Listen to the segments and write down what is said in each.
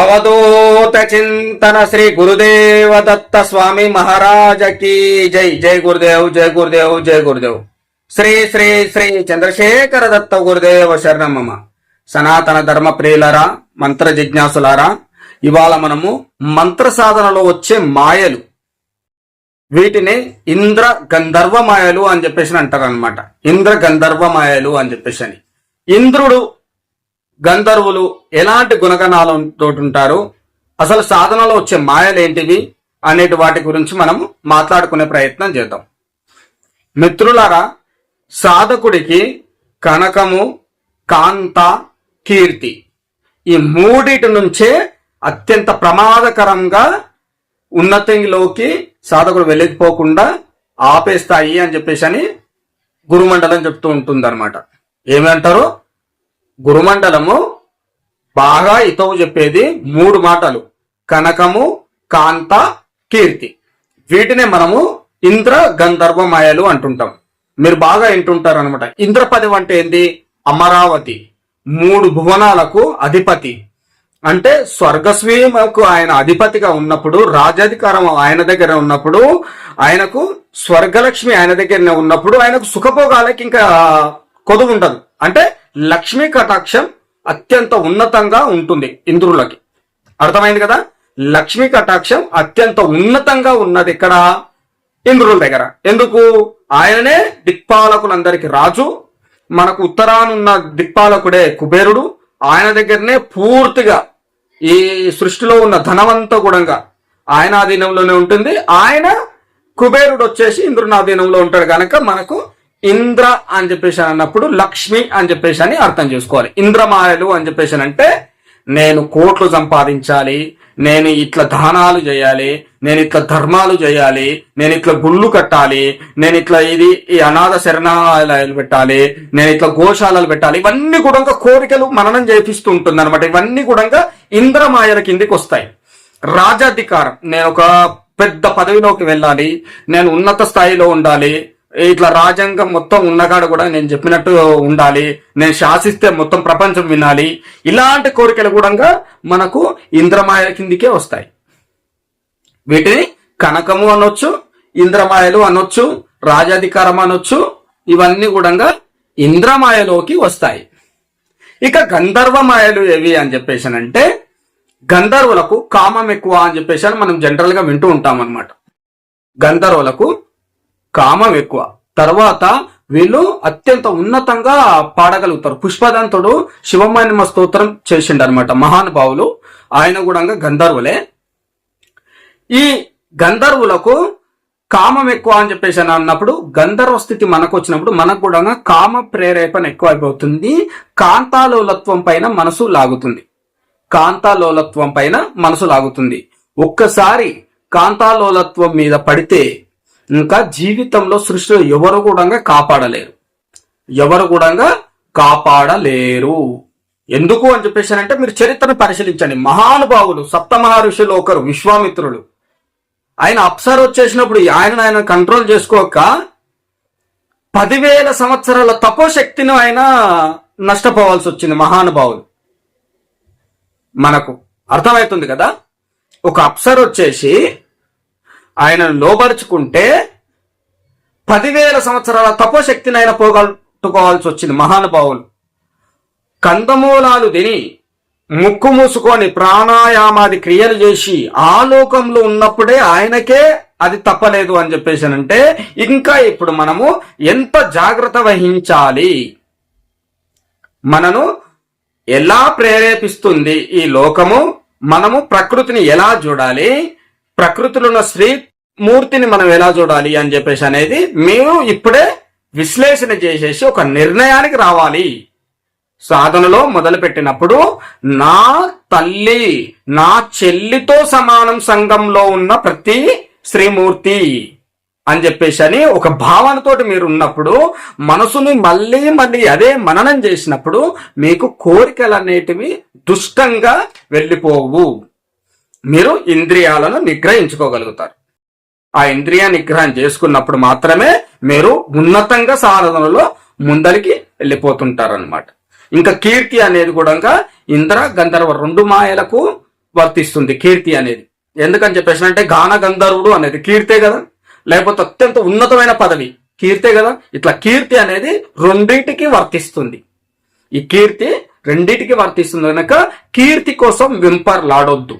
అవధూత చింతన శ్రీ గురుదేవ దత్త స్వామి మహారాజ కీ జై జై గురుదేవ్ జై గురుదేవ్ జై గురుదేవ్ శ్రీ శ్రీ శ్రీ చంద్రశేఖర దత్త గురుదేవ శరణమ్మ సనాతన ధర్మ ప్రియులరా మంత్ర జిజ్ఞాసులారా ఇవాళ మనము మంత్ర సాధనలో వచ్చే మాయలు వీటిని ఇంద్ర గంధర్వ మాయలు అని చెప్పేసి అంటారు అనమాట ఇంద్ర గంధర్వ మాయలు అని చెప్పేసి అని. ఇంద్రుడు గంధర్వులు ఎలాంటి గుణగణాలతో ఉంటారు అసలు సాధనలో వచ్చే మాయలేంటివి? అనేటి వాటి గురించి మనం మాట్లాడుకునే ప్రయత్నం చేద్దాం. మిత్రులారా సాధకుడికి కనకము కాంత కీర్తి ఈ మూడిటి నుంచే అత్యంత ప్రమాదకరంగా ఉన్నతిలోకి సాధకుడు వెళ్ళిపోకుండా ఆపేస్తాయి అని చెప్పేసి అని గురుమండలం చెప్తూ ఉంటుంది అనమాట ఏమంటారు? గురుమండలము బాగా ఇతవు చెప్పేది మూడు మాటలు. కనకము కాంత కీర్తి. వీటినే మనము ఇంద్ర గంధర్వ మాయలు అంటుంటాం. మీరు బాగా వింటుంటారు అనమాట ఇంద్రపదం అంటే ఏంది? అమరావతి. మూడు భువనాలకు అధిపతి. అంటే స్వర్గస్వీమకు ఆయన అధిపతిగా ఉన్నప్పుడు రాజాధికారం ఆయన దగ్గర ఉన్నప్పుడు ఆయనకు స్వర్గలక్ష్మి ఆయన దగ్గరనే ఉన్నప్పుడు ఆయనకు సుఖభోగాలకి ఇంకా కొదువు ఉండదు. అంటే లక్ష్మీ కటాక్షం అత్యంత ఉన్నతంగా ఉంటుంది ఇంద్రులకి. అర్థమైంది కదా? లక్ష్మీ కటాక్షం అత్యంత ఉన్నతంగా ఉన్నది ఇక్కడ ఇంద్రుల దగ్గర. ఎందుకు? ఆయననే దిక్పాలకులందరికి రాజు. మనకు ఉత్తరానున్న దిక్పాలకుడే కుబేరుడు. ఆయన దగ్గరనే పూర్తిగా ఈ సృష్టిలో ఉన్న ధనవంత గుణంగా ఆయన ఆధీనంలోనే ఉంటుంది. ఆయన కుబేరుడు వచ్చేసి ఇంద్రుని ఆధీనంలో ఉంటాడు. కనుక మనకు ఇంద్ర అని చెప్పేసి అన్నప్పుడు లక్ష్మి అని చెప్పేసి అని అర్థం చేసుకోవాలి. ఇంద్రమాయలు అని చెప్పేసి అంటే నేను కోట్లు సంపాదించాలి నేను ఇట్లా దానాలు చేయాలి నేను ఇట్లా ధర్మాలు చేయాలి నేను ఇట్లా గుళ్ళు కట్టాలి నేను ఇట్లా ఇది ఈ అనాథ శరణాలయాలు పెట్టాలి నేను ఇట్లా గోశాలలు పెట్టాలి. ఇవన్నీ కూడా కోరికలు మననం చేపిస్తూ ఉంటుంది అనమాట ఇవన్నీ కూడా ఇంద్రమాయల కిందికి వస్తాయి. రాజాధికారం. నేను ఒక పెద్ద పదవిలోకి వెళ్ళాలి నేను ఉన్నత స్థాయిలో ఉండాలి ఇట్లా రాజ్యాంగం మొత్తం ఉన్నగాడు కూడా నేను చెప్పినట్టు ఉండాలి. నేను శాసిస్తే మొత్తం ప్రపంచం వినాలి. ఇలాంటి కోరికలు కూడా మనకు ఇంద్రమాయ కిందికే వస్తాయి. వీటిని కనకము అనొచ్చు ఇంద్రమాయలు అనొచ్చు రాజాధికారం అనొచ్చు ఇవన్నీ కూడా ఇంద్రమాయలోకి వస్తాయి. ఇక గంధర్వమాయలు ఏవి అని చెప్పేసి అంటే గంధర్వులకు కామం ఎక్కువ అని చెప్పేసి అని మనం జనరల్గా వింటూ ఉంటాం అనమాట గంధర్వులకు కామం ఎక్కువ. తర్వాత వీళ్ళు అత్యంత ఉన్నతంగా పాడగలుగుతారు. పుష్పదంతుడు శివమాన్యమ స్తోత్రం చేసిండు అనమాట మహానుభావులు. ఆయన కూడా గంధర్వులే. ఈ గంధర్వులకు కామం ఎక్కువ అని చెప్పేసి అని అన్నప్పుడు గంధర్వ స్థితి మనకు వచ్చినప్పుడు మనకు కూడా కామ ప్రేరేపణ ఎక్కువ అయిపోతుంది కాంతాలోలత్వం పైన మనసు లాగుతుంది. కాంతాలోలత్వం పైన మనసు లాగుతుంది. ఒక్కసారి కాంతాలోలత్వం మీద పడితే ఇంకా జీవితంలో సృష్టిలో ఎవరు కూడా కాపాడలేరు. ఎవరు కూడా కాపాడలేరు. ఎందుకు అని చెప్పేసారంటే మీరు చరిత్రను పరిశీలించండి. మహానుభావులు సప్త మహర్షులు ఒకరు విశ్వామిత్రులు. ఆయన అప్సర్ వచ్చేసినప్పుడు ఆయన ఆయన కంట్రోల్ చేసుకోక పదివేల సంవత్సరాల తపోశక్తిని ఆయన నష్టపోవాల్సి వచ్చింది మహానుభావులు. మనకు అర్థమవుతుంది కదా? ఒక అప్సర్ వచ్చేసి ఆయనను లోపరుచుకుంటే పదివేల సంవత్సరాల తపోశక్తిని ఆయన పోగొట్టుకోవాల్సి వచ్చింది మహానుభావులు. కందమూలాలు తిని ముక్కు మూసుకొని ప్రాణాయామాది క్రియలు చేసి ఆ లోకంలో ఉన్నప్పుడే ఆయనకే అది తప్పలేదు అని చెప్పేసానంటే ఇంకా ఇప్పుడు మనము ఎంత జాగ్రత్త వహించాలి? మనను ఎలా ప్రేరేపిస్తుంది ఈ లోకము? మనము ప్రకృతిని ఎలా చూడాలి? ప్రకృతిలో ఉన్న స్త్రీ మూర్తిని మనం ఎలా చూడాలి అని చెప్పేసి అనేది మేము ఇప్పుడే విశ్లేషణ చేసేసి ఒక నిర్ణయానికి రావాలి. సాధనలో మొదలుపెట్టినప్పుడు నా తల్లి నా చెల్లితో సమానం సంఘంలో ఉన్న ప్రతి శ్రీమూర్తి అని చెప్పేసి అని ఒక భావనతోటి మీరు ఉన్నప్పుడు మనసుని మళ్ళీ మళ్ళీ అదే మననం చేసినప్పుడు మీకు కోరికలు అనేటివి దుష్టంగా వెళ్ళిపోవు. మీరు ఇంద్రియాలను నిగ్రహించుకోగలుగుతారు. ఆ ఇంద్రియ నిగ్రహం చేసుకున్నప్పుడు మాత్రమే మీరు ఉన్నతంగా సాధనలో ముందరికి వెళ్ళిపోతుంటారనమాట ఇంకా కీర్తి అనేది కూడా ఇంద్ర గంధర్వ రెండు మాయలకు వర్తిస్తుంది కీర్తి అనేది. ఎందుకని చెప్పేసి అంటే గాన గంధర్వుడు అనేది కీర్తే కదా. లేకపోతే అత్యంత ఉన్నతమైన పదవి కీర్తే కదా. ఇట్లా కీర్తి అనేది రెండింటికి వర్తిస్తుంది. ఈ కీర్తి రెండింటికి వర్తిస్తుంది కనుక కీర్తి కోసం వెంపర్లాడొద్దు.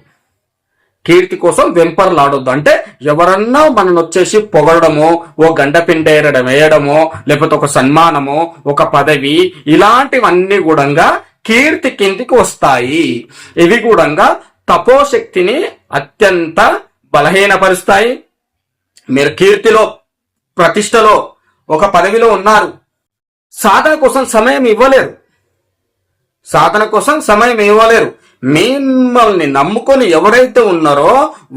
కీర్తి కోసం వెంపర్లాడొద్దు. అంటే ఎవరన్నా మనను వచ్చేసి పొగడము ఓ గంట పిండేరడం వేయడమో లేకపోతే ఒక సన్మానము ఒక పదవి ఇలాంటివన్నీ కూడా కీర్తి కిందికి వస్తాయి. ఇవి కూడా తపోశక్తిని అత్యంత బలహీనపరుస్తాయి. మీరు కీర్తిలో ప్రతిష్టలో ఒక పదవిలో ఉన్నారు. సాధన కోసం సమయం ఇవ్వలేరు. సాధన కోసం సమయం ఇవ్వలేరు. మిమ్మల్ని నమ్ముకొని ఎవరైతే ఉన్నారో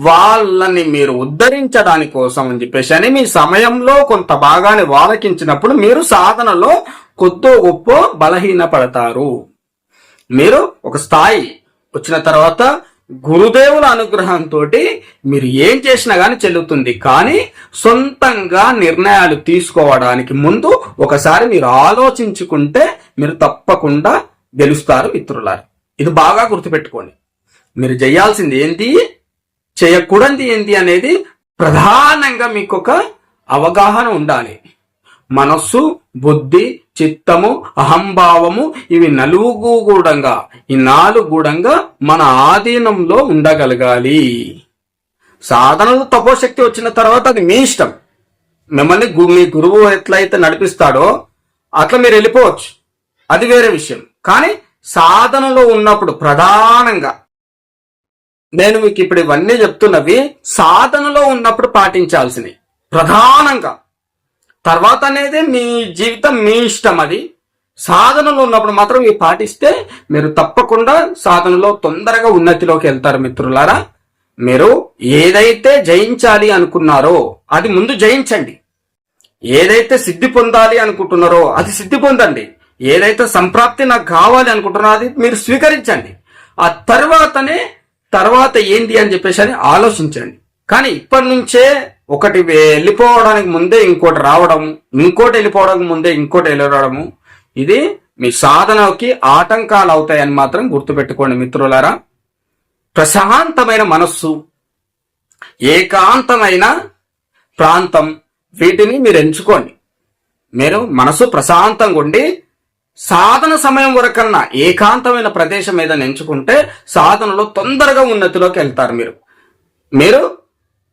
వాళ్ళని మీరు ఉద్ధరించడాని కోసం అని చెప్పేసి అని మీ సమయంలో కొంత భాగాన్ని వాలకించినప్పుడు మీరు సాధనలో కొద్దో గొప్ప బలహీనపడతారు. మీరు ఒక స్థాయి వచ్చిన తర్వాత గురుదేవుల అనుగ్రహంతో మీరు ఏం చేసినా కానీ చెల్లుతుంది. కానీ సొంతంగా నిర్ణయాలు తీసుకోవడానికి ముందు ఒకసారి మీరు ఆలోచించుకుంటే మీరు తప్పకుండా గెలుస్తారు మిత్రులారు. ఇది బాగా గుర్తుపెట్టుకోండి. మీరు చేయాల్సింది ఏంటి? చేయకూడనిది ఏంటి అనేది ప్రధానంగా మీకు ఒక అవగాహన ఉండాలి. మనస్సు బుద్ధి చిత్తము అహంభావము ఇవి నలుగు గూడంగా ఈ నాలుగు గూడంగా మన ఆధీనంలో ఉండగలగాలి. సాధనలు తపోశక్తి వచ్చిన తర్వాత అది మీ ఇష్టం. మిమ్మల్ని గు- మీ గురువు ఎట్లయితే నడిపిస్తాడో అట్లా మీరు వెళ్ళిపోవచ్చు. అది వేరే విషయం. కానీ సాధనలో ఉన్నప్పుడు ప్రధానంగా నేను మీకు ఇప్పుడు ఇవన్నీ చెప్తున్నవి సాధనలో ఉన్నప్పుడు పాటించాల్సినవి. ప్రధానంగా. తర్వాత అనేది మీ జీవితం మీ ఇష్టం అది. సాధనలో ఉన్నప్పుడు మాత్రం ఇవి పాటిస్తే మీరు తప్పకుండా సాధనలో తొందరగా ఉన్నతిలోకి వెళ్తారు మిత్రులారా. మీరు ఏదైతే జయించాలి అనుకున్నారో అది ముందు జయించండి. ఏదైతే సిద్ధి పొందాలి అనుకుంటున్నారో అది సిద్ధి పొందండి. ఏదైతే సంప్రాప్తి నాకు కావాలి అనుకుంటున్నారో అది మీరు స్వీకరించండి. ఆ తర్వాతనే తర్వాత ఏంటి అని చెప్పేసి అని ఆలోచించండి. కానీ ఇప్పటి నుంచే ఒకటి వెళ్ళిపోవడానికి ముందే ఇంకోటి రావడం ఇంకోటి వెళ్ళిపోవడానికి ముందే ఇంకోటి వెళ్ళిపోవడము ఇది మీ సాధనకి ఆటంకాలు అవుతాయని మాత్రం గుర్తుపెట్టుకోండి మిత్రులారా. ప్రశాంతమైన మనస్సు ఏకాంతమైన ప్రాంతం వీటిని మీరు ఎంచుకోండి. మీరు మనసు ప్రశాంతంగా ఉండి సాధన సమయం వరకన్నా ఏకాంతమైన ప్రదేశం ఏదైనా ఎంచుకుంటే సాధనలో తొందరగా ఉన్నతిలోకి వెళ్తారు మీరు. మీరు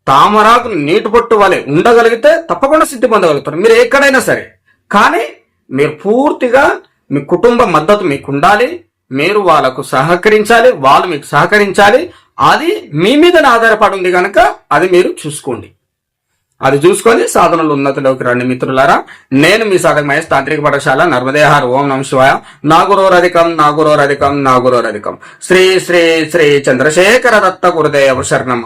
తామరాకు నీటి పొట్టు వలె ఉండగలిగితే తప్పకుండా సిద్ధి పొందగలుగుతారు. మీరు ఎక్కడైనా సరే. కానీ మీరు పూర్తిగా మీ కుటుంబ మద్దతు మీకు ఉండాలి. మీరు వాళ్ళకు సహకరించాలి. వాళ్ళు మీకు సహకరించాలి. అది మీ మీద ఆధారపడి ఉంది కనుక అది మీరు చూసుకోండి. అది చూసుకొని సాధనలు ఉన్నతిలోకి రండి మిత్రులారా. నేను మీ సాధక మహేష్ తాంత్రిక పాఠశాల నర్మదేహార్ ఓం నమ శివాయ. నాగురోరధికం నాగురోరధికం నాగురోరధికం. శ్రీ శ్రీ శ్రీ చంద్రశేఖర దత్త గురుదేవ శరణం.